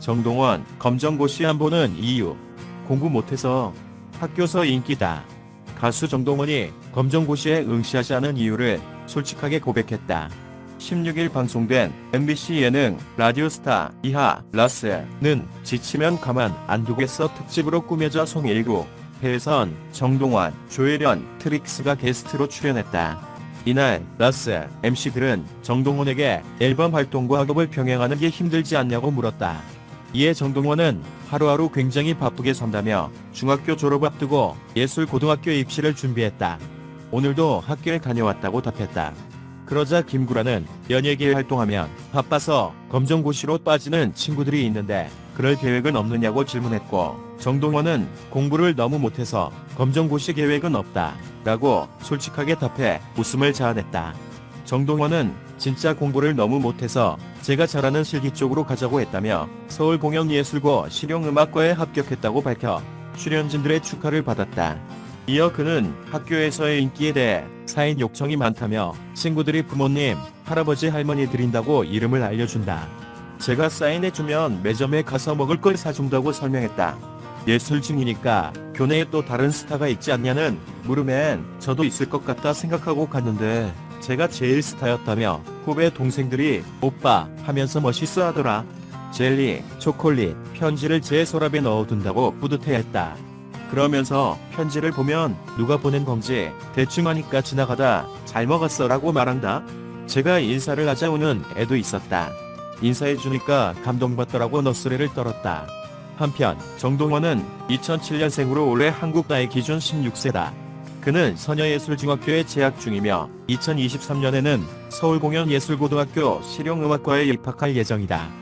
정동원, 검정고시 안 보는 이유. 공부 못해서 학교서 인기다. 가수 정동원이 검정고시에 응시하지 않은 이유를 솔직하게 고백했다. 16일 방송된 MBC 예능 라디오스타 이하 라스는 지치면 가만 안 두겠어 특집으로 꾸며져 송일구, 배선, 정동원, 조혜련, 트릭스가 게스트로 출연했다. 이날 라스 MC들은 정동원에게 앨범 활동과 학업을 병행하는 게 힘들지 않냐고 물었다. 이에 정동원은 하루하루 굉장히 바쁘게 산다며 중학교 졸업 앞두고 예술 고등학교 입시를 준비했다. 오늘도 학교에 다녀왔다고 답했다. 그러자 김구라는 연예계에 활동하면 바빠서 검정고시로 빠지는 친구들이 있는데 그럴 계획은 없느냐고 질문했고 정동원은 공부를 너무 못해서 검정고시 계획은 없다 라고 솔직하게 답해 웃음을 자아냈다. 정동원은 진짜 공부를 너무 못해서 제가 잘하는 실기 쪽으로 가자고 했다며 서울공연예술고 실용음악과에 합격했다고 밝혀 출연진들의 축하를 받았다. 이어 그는 학교에서의 인기에 대해 사인 요청이 많다며 친구들이 부모님, 할아버지, 할머니 드린다고 이름을 알려준다. 제가 사인해주면 매점에 가서 먹을 걸 사준다고 설명했다. 예술증이니까 교내에 또 다른 스타가 있지 않냐는 물음엔 저도 있을 것 같다 생각하고 갔는데 제가 제일 스타였다며 후배 동생들이 오빠 하면서 멋있어 하더라. 젤리, 초콜릿, 편지를 제 서랍에 넣어둔다고 뿌듯해했다. 그러면서 편지를 보면 누가 보낸 건지 대충 하니까 지나가다 잘 먹었어 라고 말한다. 제가 인사를 하자 우는 애도 있었다. 인사해주니까 감동받더라고 너스레를 떨었다. 한편 정동원은 2007년생으로 올해 한국 나이 기준 16세다. 그는 서녀예술중학교에 재학 중이며 2023년에는 서울공연예술고등학교 실용음악과에 입학할 예정이다.